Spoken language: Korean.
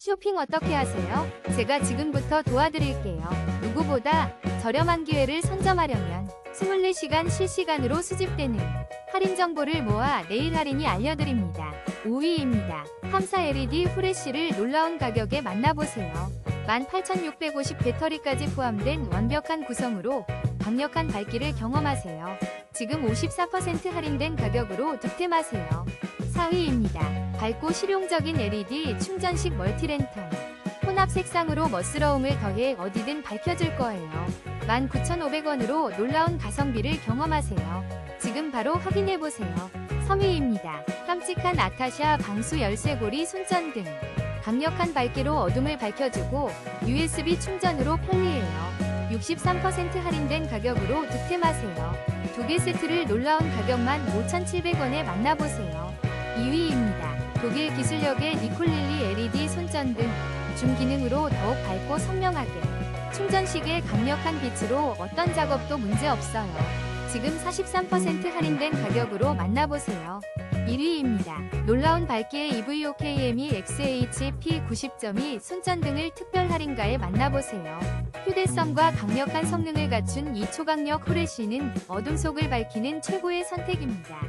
쇼핑 어떻게 하세요? 제가 지금부터 도와드릴게요. 누구보다 저렴한 기회를 선점하려면 24시간 실시간으로 수집되는 할인 정보를 모아 내일 할인이 알려드립니다. 5위입니다. 함사 LED 후레쉬를 놀라운 가격에 만나보세요. 18,650 배터리까지 포함된 완벽한 구성으로 강력한 밝기를 경험하세요. 지금 54% 할인된 가격으로 득템하세요. 4위입니다. 밝고 실용적인 LED 충전식 멀티랜턴. 혼합 색상으로 멋스러움을 더해 어디든 밝혀질 거예요. 19,500원으로 놀라운 가성비를 경험하세요. 지금 바로 확인해보세요. 3위입니다. 깜찍한 아타샤 방수 열쇠고리 손전등. 강력한 밝기로 어둠을 밝혀주고 USB 충전으로 편리해요. 63% 할인된 가격으로 득템하세요. 두 개 세트를 놀라운 가격만 5,700원에 만나보세요. 2위입니다. 독일 기술력의 니콜릴리 LED 손전등. 중기능으로 더욱 밝고 선명하게. 충전식의 강력한 빛으로 어떤 작업도 문제없어요. 지금 43% 할인된 가격으로 만나보세요. 1위입니다. 놀라운 밝기의 EVOKME XHP 90점이 손전등을 특별 할인가에 만나보세요. 휴대성과 강력한 성능을 갖춘 이 초강력 후레쉬는 어둠 속을 밝히는 최고의 선택입니다.